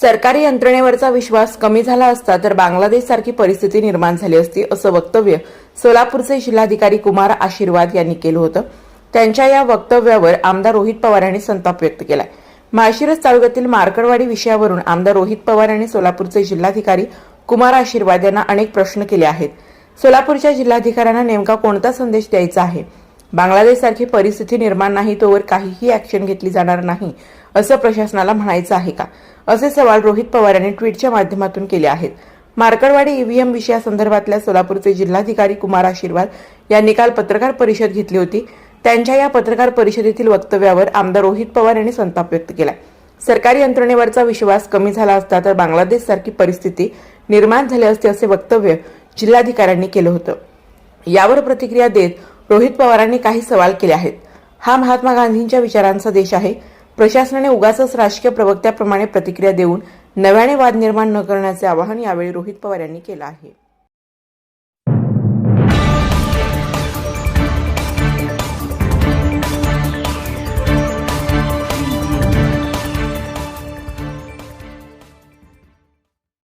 सरकारी यंत्रणेवरचा विश्वास कमी झाला असता तर बांगलादेशसारखी परिस्थिती निर्माण झाली असती असं वक्तव्य सोलापूरचे जिल्हाधिकारी कुमार आशीर्वाद यांनी केलं होतं. त्यांच्या या वक्तव्यावर आमदार रोहित पवार यांनी संताप व्यक्त केलाय. माळशिरस तालुक्यातील मार्कडवाडी विषयावरून आमदार रोहित पवार यांनी सोलापूरचे जिल्हाधिकारी कुमार आशीर्वाद यांना अनेक प्रश्न केले आहेत. सोलापूरच्या जिल्हाधिकाऱ्यांना नेमका कोणता संदेश द्यायचा आहे? बांगलादेशसारखी परिस्थिती निर्माण नाही तोवर काहीही ऍक्शन घेतली जाणार नाही असं प्रशासनाला म्हणायचं आहे का? असे सवाल रोहित पवार यांनी ट्विटच्या माध्यमातून केले आहेत. मार्कडवाडी ईव्हीएम विषयासंदर्भातल्या सोलापूरचे जिल्हाधिकारी कुमार आशीर्वाद यांनी काल पत्रकार परिषद घेतली होती. त्यांच्या या पत्रकार परिषदेतील वक्तव्यावर आमदार रोहित पवार यांनी संताप व्यक्त केला सरकारी यंत्रणेवरचा विश्वास कमी झाला असता तर बांगलादेशसारखी परिस्थिती निर्माण झाली असते असे वक्तव्य जिल्हाधिकाऱ्यांनी केलं होतं. यावर प्रतिक्रिया देत रोहित पवारांनी काही सवाल केले आहेत. हा महात्मा गांधींच्या विचारांचा देश आहे. प्रशासनाने उगाच राजकीय प्रवक्त्याप्रमाणे प्रतिक्रिया देऊन नव्याने वाद निर्माण न करण्याचे आवाहन यावेळी रोहित पवार यांनी केलं आहे.